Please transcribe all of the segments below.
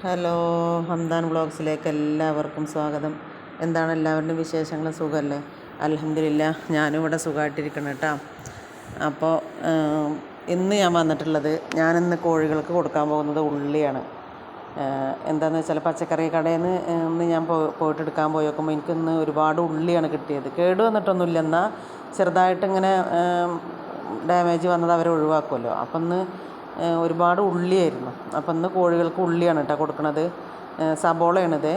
Hello Hamdan വ്ളോഗ്സിലേക്ക് എല്ലാവർക്കും സ്വാഗതം. എന്താണ് എല്ലാവരുടെയും വിശേഷങ്ങൾ? സുഖമല്ലേ അലഹമില്ല ഞാനും ഇവിടെ സുഖമായിട്ടിരിക്കണം കേട്ടോ അപ്പോൾ ഇന്ന് ഞാൻ വന്നിട്ടുള്ളത് ഞാനിന്ന് കോഴികൾക്ക് കൊടുക്കാൻ പോകുന്നത് ഉള്ളിയാണ്. എന്താണെന്ന് വെച്ചാൽ പച്ചക്കറി കടയിൽ നിന്ന് ഇന്ന് ഞാൻ പോയിട്ട് എടുക്കാൻ പോയി നോക്കുമ്പോൾ എനിക്കിന്ന് ഒരുപാട് ഉള്ളിയാണ് കിട്ടിയത്. കേട് വന്നിട്ടൊന്നുമില്ല. എന്നാൽ ചെറുതായിട്ടിങ്ങനെ ഡാമേജ് വന്നത് അവർ ഒഴിവാക്കുമല്ലോ അപ്പം ഇന്ന് ഒരുപാട് ഉള്ളിയായിരുന്നു. അപ്പം ഇന്ന് കോഴികൾക്ക് ഉള്ളിയാണ് കേട്ടോ കൊടുക്കുന്നത് സബോളയാണിത്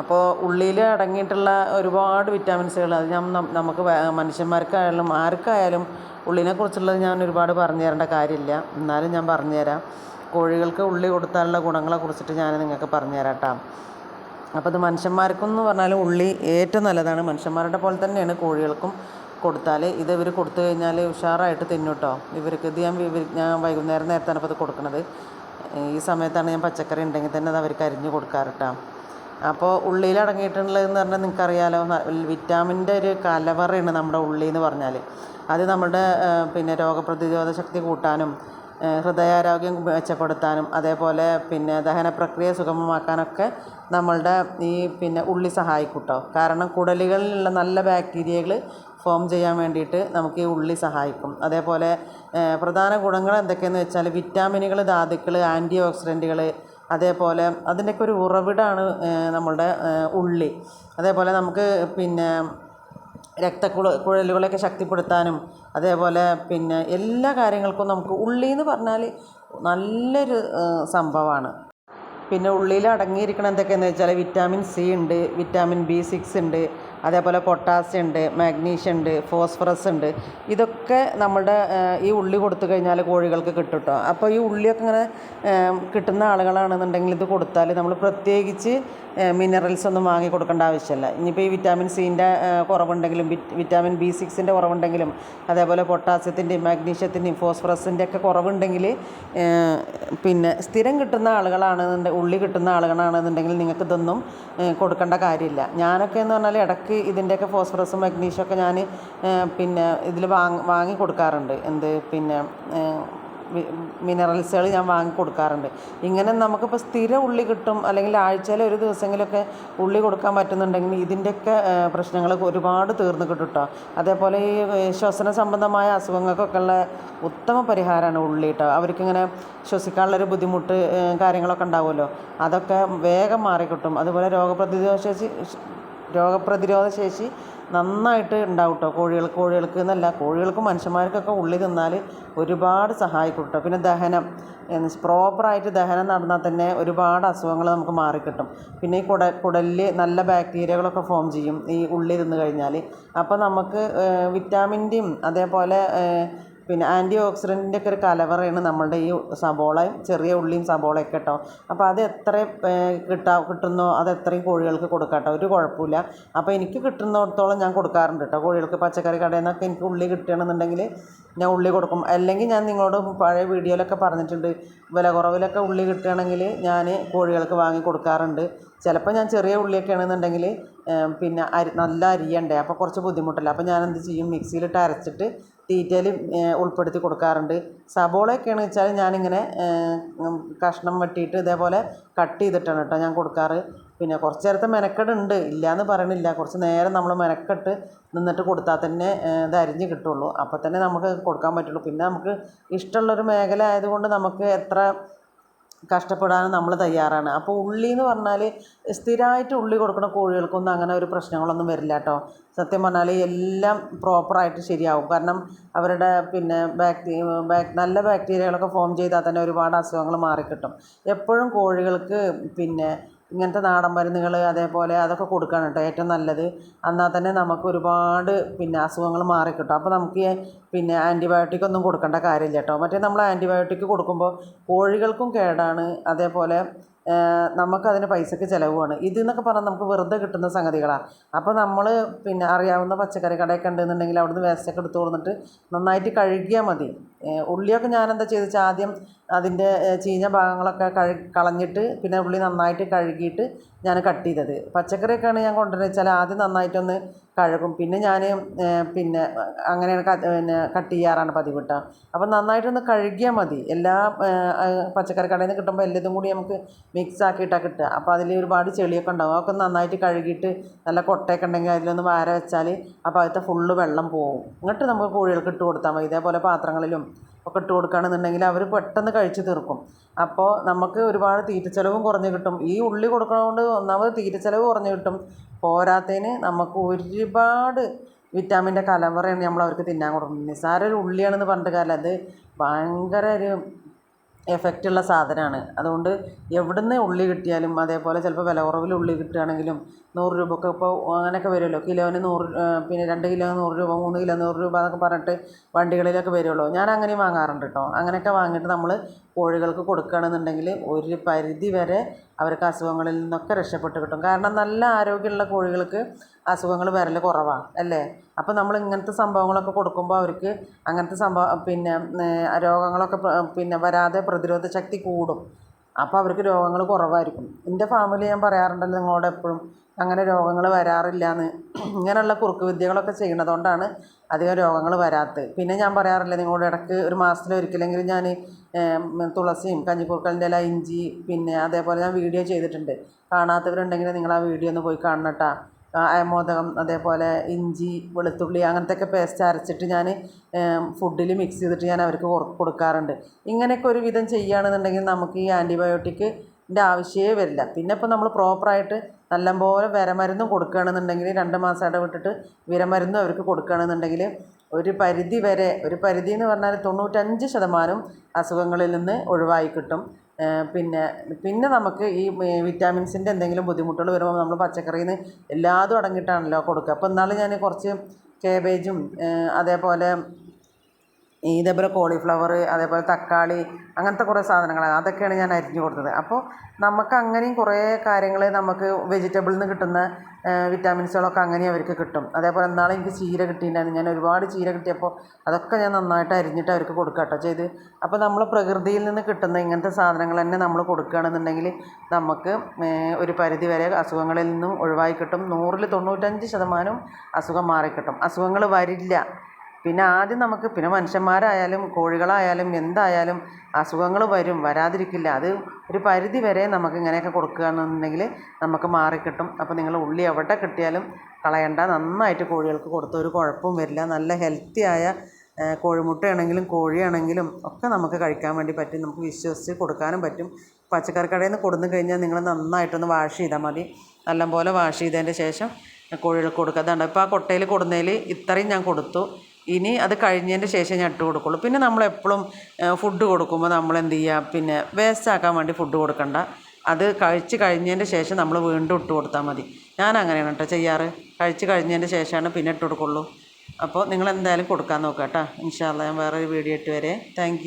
അപ്പോൾ ഉള്ളിയിൽ അടങ്ങിയിട്ടുള്ള ഒരുപാട് വിറ്റാമിൻസുകൾ അത് ഞാൻ നമുക്ക് മനുഷ്യന്മാർക്കായാലും ആർക്കായാലും ഉള്ളിനെ കുറിച്ചുള്ളത് ഞാൻ ഒരുപാട് പറഞ്ഞു തരേണ്ട കാര്യമില്ല. എന്നാലും ഞാൻ പറഞ്ഞു പറഞ്ഞുതരാം കോഴികൾക്ക് ഉള്ളി കൊടുത്താലുള്ള ഗുണങ്ങളെ കുറിച്ചിട്ട് ഞാൻ നിങ്ങൾക്ക് പറഞ്ഞു തരാം കേട്ടോ അപ്പോൾ അത് മനുഷ്യന്മാർക്കും എന്ന് പറഞ്ഞാൽ ഉള്ളി ഏറ്റവും നല്ലതാണ്. മനുഷ്യന്മാരുടെ പോലെ തന്നെയാണ് കോഴികൾക്കും കൊടുത്താൽ ഇത് ഇവർ കൊടുത്തു കഴിഞ്ഞാൽ ഉഷാറായിട്ട് തിന്നും കേട്ടോ ഇവർക്ക് ഇത് ഞാൻ ഞാൻ വൈകുന്നേരം നേരത്താണ് ഇപ്പോൾ ഇത് കൊടുക്കുന്നത് ഈ സമയത്താണ് ഞാൻ പച്ചക്കറി ഉണ്ടെങ്കിൽ തന്നെ അത് അവർക്ക് അരിഞ്ഞ് കൊടുക്കാറ് കേട്ടോ അപ്പോൾ ഉള്ളിയിൽ അടങ്ങിയിട്ടുള്ളതെന്ന് പറഞ്ഞാൽ നിങ്ങൾക്കറിയാലോ വിറ്റാമിന്റെ ഒരു കലവറയാണ് നമ്മുടെ ഉള്ളി എന്ന് പറഞ്ഞാൽ അത് നമ്മുടെ പിന്നെ രോഗപ്രതിരോധ ശക്തി കൂട്ടാനും ഹൃദയാരോഗ്യം മെച്ചപ്പെടുത്താനും അതേപോലെ പിന്നെ ദഹന പ്രക്രിയ സുഗമമാക്കാനൊക്കെ നമ്മളുടെ ഈ പിന്നെ ഉള്ളി സഹായിക്കും കേട്ടോ കാരണം കുടലുകളിലുള്ള നല്ല ബാക്ടീരിയകൾ ഫോം ചെയ്യാൻ വേണ്ടിയിട്ട് നമുക്ക് ഈ ഉള്ളി സഹായിക്കും. അതേപോലെ പ്രധാന ഗുണങ്ങൾ എന്തൊക്കെയെന്ന് വെച്ചാൽ വിറ്റാമിനുകൾ ധാതുക്കൾ ആന്റി ഓക്സിഡന്റുകൾ അതേപോലെ അതിന്റെയൊക്കെ ഒരു ഉറവിടമാണ് നമ്മളുടെ ഉള്ളി. അതേപോലെ നമുക്ക് പിന്നെ രക്തക്കുഴ കുഴലുകളെയൊക്കെ ശക്തിപ്പെടുത്താനും അതേപോലെ പിന്നെ എല്ലാ കാര്യങ്ങൾക്കും നമുക്ക് ഉള്ളി എന്ന് പറഞ്ഞാൽ നല്ലൊരു സംഭവമാണ്. പിന്നെ ഉള്ളിയിൽ അടങ്ങിയിരിക്കണം എന്തൊക്കെയെന്ന് വെച്ചാൽ വിറ്റാമിൻ സി ഉണ്ട് വിറ്റാമിൻ ബി സിക്സ് ഉണ്ട് അതേപോലെ പൊട്ടാസ്യം ഉണ്ട് മാഗ്നീഷ്യം ഉണ്ട് ഫോസ്ഫറസ് ഉണ്ട്. ഇതൊക്കെ നമ്മുടെ ഈ ഉള്ളി കൊടുത്തു കഴിഞ്ഞാൽ കോഴികൾക്ക് കിട്ടും കേട്ടോ അപ്പോൾ ഈ ഉള്ളിയൊക്കെ ഇങ്ങനെ കിട്ടുന്ന ആളുകളാണെന്നുണ്ടെങ്കിൽ ഇത് കൊടുത്താൽ നമ്മൾ പ്രത്യേകിച്ച് മിനറൽസ് ഒന്നും വാങ്ങി കൊടുക്കേണ്ട ആവശ്യമില്ല. ഇനിയിപ്പോൾ ഈ വിറ്റാമിൻ സീന്റെ കുറവുണ്ടെങ്കിലും വിറ്റാമിൻ ബി സിക്സിന്റെ കുറവുണ്ടെങ്കിലും അതേപോലെ പൊട്ടാസ്യത്തിന്റെയും മാഗ്നീഷ്യത്തിന്റെയും ഫോസ്ഫറസിന്റെ ഒക്കെ കുറവുണ്ടെങ്കിൽ പിന്നെ സ്ഥിരം കിട്ടുന്ന ആളുകളാണെന്നുണ്ടെങ്കിൽ ഉള്ളി കിട്ടുന്ന ആളുകളാണെന്നുണ്ടെങ്കിൽ നിങ്ങൾക്ക് ഇതൊന്നും കൊടുക്കേണ്ട കാര്യമില്ല. ഞാനൊക്കെ എന്ന് പറഞ്ഞാൽ ഇടയ്ക്ക് ഇതിന്റെയൊക്കെ ഫോസ്ഫറസും മഗ്നീഷ്യം ഒക്കെ ഞാൻ പിന്നെ ഇതിൽ വാങ്ങി വാങ്ങി കൊടുക്കാറുണ്ട്. എന്ത് പിന്നെ മിനറൽസുകൾ ഞാൻ വാങ്ങി കൊടുക്കാറുണ്ട്. ഇങ്ങനെ നമുക്കിപ്പോൾ സ്ഥിരം ഉള്ളി കിട്ടും അല്ലെങ്കിൽ ആഴ്ചയിൽ ഒരു ദിവസമെങ്കിലൊക്കെ ഉള്ളി കൊടുക്കാൻ പറ്റുന്നുണ്ടെങ്കിൽ ഇതിന്റെയൊക്കെ പ്രശ്നങ്ങൾ ഒരുപാട് തീർന്നു കിട്ടും കേട്ടോ അതേപോലെ ഈ ശ്വസന സംബന്ധമായ അസുഖങ്ങൾക്കൊക്കെ ഉള്ള ഉത്തമ പരിഹാരമാണ് ഉള്ളി കേട്ടോ അവർക്കിങ്ങനെ ശ്വസിക്കാനുള്ളൊരു ബുദ്ധിമുട്ട് കാര്യങ്ങളൊക്കെ ഉണ്ടാവുമല്ലോ. അതൊക്കെ വേഗം മാറിക്കിട്ടും. അതുപോലെ രോഗപ്രതിരോധ ശേഷി രോഗപ്രതിരോധ ശേഷി നന്നായിട്ട് ഉണ്ടാവും കേട്ടോ കോഴികൾക്ക് കോഴികൾക്ക് എന്നല്ല കോഴികൾക്കും മനുഷ്യന്മാർക്കൊക്കെ ഉള്ളി തിന്നാൽ ഒരുപാട് സഹായിക്കും കേട്ടോ പിന്നെ ദഹനം എന്ന് പ്രോപ്പറായിട്ട് ദഹനം നടന്നാൽ തന്നെ ഒരുപാട് അസുഖങ്ങൾ നമുക്ക് മാറിക്കിട്ടും. പിന്നെ ഈ കുട കുടലിൽ നല്ല ബാക്ടീരിയകളൊക്കെ ഫോം ചെയ്യും ഈ ഉള്ളി തിന്നു കഴിഞ്ഞാൽ അപ്പോൾ നമുക്ക് വിറ്റാമിന്റെയും അതേപോലെ പിന്നെ ആന്റി ഓക്സിഡന്റിന്റെ ഒക്കെ ഒരു കലവറയാണ് നമ്മളുടെ ഈ സബോളയും ചെറിയ ഉള്ളിയും സബോളയൊക്കെ കേട്ടോ. അപ്പോൾ അത് എത്ര കിട്ടാ കിട്ടുന്നോ അത് എത്രയും കോഴികൾക്ക് കൊടുക്കാം കേട്ടോ ഒരു കുഴപ്പമില്ല. അപ്പോൾ എനിക്ക് കിട്ടുന്നിടത്തോളം ഞാൻ കൊടുക്കാറുണ്ട് കേട്ടോ. കോഴികൾക്ക് പച്ചക്കറി കടയിൽ നിന്നൊക്കെ എനിക്ക് ഉള്ളി കിട്ടുകയാണെന്നുണ്ടെങ്കിൽ ഞാൻ ഉള്ളി കൊടുക്കും. അല്ലെങ്കിൽ ഞാൻ നിങ്ങളോട് പഴയ വീഡിയോയിലൊക്കെ പറഞ്ഞിട്ടുണ്ട് വില കുറവിലൊക്കെ ഉള്ളി കിട്ടുകയാണെങ്കിൽ ഞാൻ കോഴികൾക്ക് വാങ്ങി കൊടുക്കാറുണ്ട്. ചിലപ്പോൾ ഞാൻ ചെറിയ ഉള്ളിയൊക്കെ ആണെന്നുണ്ടെങ്കിൽ പിന്നെ അരി നല്ല അരിയണ്ടേ. അപ്പോൾ കുറച്ച് ബുദ്ധിമുട്ടല്ല. അപ്പോൾ ഞാൻ എന്ത് ചെയ്യും? മിക്സിയിലിട്ട് അരച്ചിട്ട് തീറ്റയിൽ ഉൾപ്പെടുത്തി കൊടുക്കാറുണ്ട്. സബോളയൊക്കെയാണെന്ന് വെച്ചാൽ ഞാനിങ്ങനെ കഷ്ണം വെട്ടിയിട്ട് ഇതേപോലെ കട്ട് ചെയ്തിട്ടാണ് കേട്ടോ ഞാൻ കൊടുക്കാറ്. പിന്നെ കുറച്ച് നേരത്തെ മെനക്കെടുണ്ട്. ഇല്ല എന്ന് പറയണില്ല. കുറച്ച് നേരം നമ്മൾ മെനക്കെട്ട് നിന്നിട്ട് കൊടുത്താൽ തന്നെ ഇത് അരിഞ്ഞ് കിട്ടുള്ളൂ. അപ്പോൾ തന്നെ നമുക്ക് കൊടുക്കാൻ പറ്റുള്ളൂ. പിന്നെ നമുക്ക് ഇഷ്ടമുള്ളൊരു മേഖല ആയതുകൊണ്ട് നമുക്ക് എത്ര കഷ്ടപ്പെടാനും നമ്മൾ തയ്യാറാണ്. അപ്പോൾ ഉള്ളി എന്ന് പറഞ്ഞാൽ സ്ഥിരമായിട്ട് ഉള്ളി കൊടുക്കുന്ന കോഴികൾക്കൊന്നും അങ്ങനെ ഒരു പ്രശ്നങ്ങളൊന്നും വരില്ല കേട്ടോ സത്യം പറഞ്ഞാൽ എല്ലാം പ്രോപ്പറായിട്ട് ശരിയാവും. കാരണം അവരുടെ പിന്നെ ബാക്ടീ ബാക് നല്ല ബാക്ടീരിയകളൊക്കെ ഫോം ചെയ്താൽ തന്നെ ഒരുപാട് അസുഖങ്ങൾ മാറിക്കിട്ടും. എപ്പോഴും കോഴികൾക്ക് പിന്നെ ഇങ്ങനത്തെ നാടൻ മരുന്നുകൾ അതേപോലെ അതൊക്കെ കൊടുക്കുകയാണ് കേട്ടോ ഏറ്റവും നല്ലത്. എന്നാൽ തന്നെ നമുക്ക് ഒരുപാട് പിന്നെ അസുഖങ്ങൾ മാറിക്കിട്ടും അപ്പോൾ നമുക്ക് പിന്നെ ആന്റിബയോട്ടിക് ഒന്നും കൊടുക്കേണ്ട കാര്യമില്ല കേട്ടോ. മറ്റേ നമ്മൾ ആന്റിബയോട്ടിക് കൊടുക്കുമ്പോൾ കോഴികൾക്കും കേടാണ്. അതേപോലെ നമുക്കതിന് പൈസക്ക് ചിലവുമാണ്. ഇത് എന്നൊക്കെ പറഞ്ഞാൽ നമുക്ക് വെറുതെ കിട്ടുന്ന സംഗതികളാണ് അപ്പോൾ നമ്മൾ പിന്നെ അറിയാവുന്ന പച്ചക്കറി കടയൊക്കെ ഉണ്ടെന്നുണ്ടെങ്കിൽ അവിടുന്ന് വേസ്റ്റൊക്കെ എടുത്ത് കൊടുത്തിട്ട് നന്നായിട്ട് കഴുകിയാൽ മതി. ഉള്ളിയൊക്കെ ഞാനെന്താ ചെയ്തെന്ന് വെച്ചാൽ ആദ്യം അതിന്റെ ചീഞ്ഞ ഭാഗങ്ങളൊക്കെ കഴു കളഞ്ഞിട്ട് പിന്നെ ഉള്ളി നന്നായിട്ട് കഴുകിയിട്ട് ഞാൻ കട്ട് ചെയ്തത്. പച്ചക്കറിയൊക്കെയാണ് ഞാൻ കൊണ്ടുവരുന്നത് വെച്ചാൽ ആദ്യം നന്നായിട്ടൊന്ന് കഴുകും. പിന്നെ ഞാൻ പിന്നെ അങ്ങനെയാണ് പിന്നെ കട്ട് ചെയ്യാറാണ് പതിവ് കേട്ടോ അപ്പം നന്നായിട്ടൊന്ന് കഴുകിയാൽ മതി. എല്ലാ പച്ചക്കറി കടയിൽ നിന്ന് കിട്ടുമ്പോൾ എല്ലാതും കൂടി നമുക്ക് മിക്സ് ആക്കിയിട്ടാണ് കിട്ടുക. അപ്പോൾ അതിൽ ഒരുപാട് ചെളിയൊക്കെ ഉണ്ടാവും. അതൊക്കെ നന്നായിട്ട് കഴുകിയിട്ട് നല്ല കൊട്ടയൊക്കെ ഉണ്ടെങ്കിൽ അതിലൊന്ന് വാര വെച്ചാൽ അപ്പോൾ അതിലത്തെ ഫുള്ള് വെള്ളം പോകും എന്നിട്ട് നമുക്ക് കോഴികൾക്ക് ഇട്ട് കൊടുത്താൽ മതി. ഇതേപോലെ പാത്രങ്ങളിലും ഒക്കെ ഇട്ട് കൊടുക്കുകയാണെന്നുണ്ടെങ്കിൽ അവർ പെട്ടെന്ന് കഴിച്ച് തീർക്കും. അപ്പോൾ നമുക്ക് ഒരുപാട് തീറ്റച്ചെലവും കുറഞ്ഞ് കിട്ടും. ഈ ഉള്ളി കൊടുക്കണതുകൊണ്ട് ഒന്നാമത് തീറ്റച്ചെലവ് കുറഞ്ഞ് കിട്ടും. പോരാത്തതിന് നമുക്ക് ഒരുപാട് വിറ്റാമിന്റെ കലവറയാണ് നമ്മൾ അവർക്ക് തിന്നാൻ കൊടുക്കുന്നത്. നിസ്സാര ഒരു ഉള്ളിയാണെന്ന് പറഞ്ഞിട്ട് കാലം അത് ഭയങ്കര ഒരു എഫക്റ്റ് ഉള്ള സാധനമാണ്. അതുകൊണ്ട് എവിടുന്ന് ഉള്ളി കിട്ടിയാലും അതേപോലെ ചിലപ്പോൾ വില കുറവിൽ ഉള്ളി കിട്ടുകയാണെങ്കിലും നൂറ് രൂപയ്ക്ക് ഇപ്പോൾ അങ്ങനെയൊക്കെ വരുമല്ലോ. കിലോന് നൂറ് പിന്നെ രണ്ട് കിലോ നൂറ് രൂപ മൂന്ന് കിലോ നൂറ് രൂപ എന്നൊക്കെ പറഞ്ഞിട്ട് വണ്ടികളിലൊക്കെ വരുമല്ലോ. ഞാൻ അങ്ങനെയും വാങ്ങാറുണ്ട് കേട്ടോ. അങ്ങനെയൊക്കെ വാങ്ങിയിട്ട് നമ്മൾ കോഴികൾക്ക് കൊടുക്കുകയാണെന്നുണ്ടെങ്കിൽ ഒരു പരിധി വരെ അവർക്ക് അസുഖങ്ങളിൽ നിന്നൊക്കെ രക്ഷപ്പെട്ട് കിട്ടും. കാരണം നല്ല ആരോഗ്യമുള്ള കോഴികൾക്ക് അസുഖങ്ങൾ വരൽ കുറവാണ് അല്ലേ? അപ്പോൾ നമ്മൾ ഇങ്ങനത്തെ സംഭവങ്ങളൊക്കെ കൊടുക്കുമ്പോൾ അവർക്ക് അങ്ങനത്തെ സംഭവം പിന്നെ രോഗങ്ങളൊക്കെ പിന്നെ വരാതെ പ്രതിരോധ ശക്തി കൂടും. അപ്പോൾ അവർക്ക് രോഗങ്ങൾ കുറവായിരിക്കും. എന്റെ ഫാമിലി ഞാൻ പറയാറുണ്ടല്ലോ നിങ്ങളോട് എപ്പോഴും അങ്ങനെ രോഗങ്ങൾ വരാറില്ല എന്ന് ഇങ്ങനെയുള്ള കുറുക്ക് വിദ്യകളൊക്കെ ചെയ്യുന്നതുകൊണ്ടാണ് അധികം രോഗങ്ങൾ വരാത്തത്. പിന്നെ ഞാൻ പറയാറില്ല നിങ്ങളോട് ഇടയ്ക്ക് ഒരു മാസത്തിൽ ഒരിക്കലെങ്കിലും ഞാൻ തുളസിയും കഞ്ഞിക്കൂർക്കലിന്റെ ഇല ഇഞ്ചി പിന്നെ അതേപോലെ ഞാൻ വീഡിയോ ചെയ്തിട്ടുണ്ട്. കാണാത്തവരുണ്ടെങ്കിൽ നിങ്ങൾ ആ വീഡിയോ ഒന്ന് പോയി കാണണം കേട്ടോ അയമോദകം അതേപോലെ ഇഞ്ചി വെളുത്തുള്ളി അങ്ങനത്തെയൊക്കെ പേസ്റ്റ് അരച്ചിട്ട് ഞാൻ ഫുഡിൽ മിക്സ് ചെയ്തിട്ട് ഞാൻ അവർക്ക് കൊടുക്കാറുണ്ട്. ഇങ്ങനെയൊക്കെ ഒരു വിധം ചെയ്യുകയാണെന്നുണ്ടെങ്കിൽ നമുക്ക് ഈ ആന്റിബയോട്ടിക്കിന്റെ ആവശ്യമേ വരില്ല. പിന്നെ ഇപ്പോൾ നമ്മൾ പ്രോപ്പറായിട്ട് നല്ലപോലെ വിരമരുന്നും കൊടുക്കുകയാണെന്നുണ്ടെങ്കിൽ രണ്ട് മാസം ഇടവിട്ടിട്ട് വിരമരുന്നും അവർക്ക് കൊടുക്കുകയാണെന്നുണ്ടെങ്കിൽ ഒരു പരിധി വരെ ഒരു പരിധി എന്ന് പറഞ്ഞാൽ തൊണ്ണൂറ്റഞ്ച് ശതമാനം അസുഖങ്ങളിൽ നിന്ന് ഒഴിവായി കിട്ടും. പിന്നെ പിന്നെ നമുക്ക് ഈ വിറ്റാമിൻസിന്റെ എന്തെങ്കിലും ബുദ്ധിമുട്ടുകൾ വരുമ്പോൾ നമ്മൾ പച്ചക്കറിയിൽ നിന്ന് എല്ലാതും അടങ്ങിയിട്ടാണല്ലോ കൊടുക്കുക. അപ്പോൾ എന്നാലും ഞാൻ കുറച്ച് കേബേജും അതേപോലെ ഇതേപോലെ കോളിഫ്ലവർ അതേപോലെ തക്കാളി അങ്ങനത്തെ കുറേ സാധനങ്ങൾ അതൊക്കെയാണ് ഞാൻ അരിഞ്ഞു കൊടുത്തത്. അപ്പോൾ നമുക്ക് അങ്ങനെയും കുറേ കാര്യങ്ങൾ നമുക്ക് വെജിറ്റബിളിൽ നിന്ന് കിട്ടുന്ന വിറ്റാമിൻസുകളൊക്കെ അങ്ങനെ അവർക്ക് കിട്ടും. അതേപോലെ നാളെ എനിക്ക് ചീര കിട്ടിയിട്ടുണ്ടായിരുന്നു. ഞാൻ ഒരുപാട് ചീര കിട്ടിയപ്പോൾ അതൊക്കെ ഞാൻ നന്നായിട്ട് അരിഞ്ഞിട്ട് അവർക്ക് കൊടുക്കുക കേട്ടോ ചെയ്ത്. അപ്പോൾ നമ്മൾ പ്രകൃതിയിൽ നിന്ന് കിട്ടുന്ന ഇങ്ങനത്തെ സാധനങ്ങൾ തന്നെ നമ്മൾ കൊടുക്കുകയാണെന്നുണ്ടെങ്കിൽ നമുക്ക് ഒരു പരിധി വരെ അസുഖങ്ങളിൽ നിന്നും ഒഴിവായി കിട്ടും. നൂറിൽ തൊണ്ണൂറ്റഞ്ച് ശതമാനം അസുഖം മാറിക്കിട്ടും. അസുഖങ്ങൾ വരില്ല. പിന്നെ ആദ്യം നമുക്ക് പിന്നെ മനുഷ്യന്മാരായാലും കോഴികളായാലും എന്തായാലും അസുഖങ്ങൾ വരും വരാതിരിക്കില്ല. അത് ഒരു പരിധി വരെ നമുക്ക് ഇങ്ങനെയൊക്കെ കൊടുക്കുകയാണെന്നുണ്ടെങ്കിൽ നമുക്ക് മാറിക്കിട്ടും. അപ്പോൾ നിങ്ങൾ ഉള്ളി എവിടെ കിട്ടിയാലും കളയണ്ട. നന്നായിട്ട് കോഴികൾക്ക് കൊടുത്ത ഒരു കുഴപ്പവും വരില്ല. നല്ല ഹെൽത്തിയായ കോഴിമുട്ടയാണെങ്കിലും കോഴിയാണെങ്കിലും ഒക്കെ നമുക്ക് കഴിക്കാൻ വേണ്ടി പറ്റും. നമുക്ക് വിശ്വസിച്ച് കൊടുക്കാനും പറ്റും. പച്ചക്കറി കടയിൽ നിന്ന് കൊടുന്നു കഴിഞ്ഞാൽ നിങ്ങൾ നന്നായിട്ടൊന്ന് വാഷ് ചെയ്താൽ മതി. നല്ലപോലെ വാഷ് ചെയ്തതിന്റെ ശേഷം കോഴികൾക്ക് കൊടുക്കുക അതാണ് ഇപ്പോൾ ആ കൊട്ടയിൽ കൊടുന്നതിൽ ഇത്രയും ഞാൻ കൊടുത്തു. ഇനി അത് കഴിഞ്ഞതിന്റെ ശേഷം ഞാൻ ഇട്ട് കൊടുക്കുള്ളൂ. പിന്നെ നമ്മൾ എപ്പോഴും ഫുഡ് കൊടുക്കുമ്പോൾ നമ്മൾ എന്ത് ചെയ്യുക? പിന്നെ വേസ്റ്റ് ആക്കാൻ വേണ്ടി ഫുഡ് കൊടുക്കണ്ട. അത് കഴിച്ച് കഴിഞ്ഞതിന്റെ ശേഷം നമ്മൾ വീണ്ടും ഇട്ട് കൊടുത്താൽ മതി. ഞാൻ അങ്ങനെയാണ് കേട്ടോ ചെയ്യാറ്. കഴിച്ച് കഴിഞ്ഞതിന്റെ ശേഷമാണ് പിന്നെ ഇട്ട് കൊടുക്കുള്ളൂ. അപ്പോൾ നിങ്ങൾ എന്തായാലും കൊടുക്കാൻ നോക്കാം കേട്ടോ. ഇൻഷാല്ല ഞാൻ വേറൊരു വീഡിയോ ഇട്ട് വരെ. താങ്ക്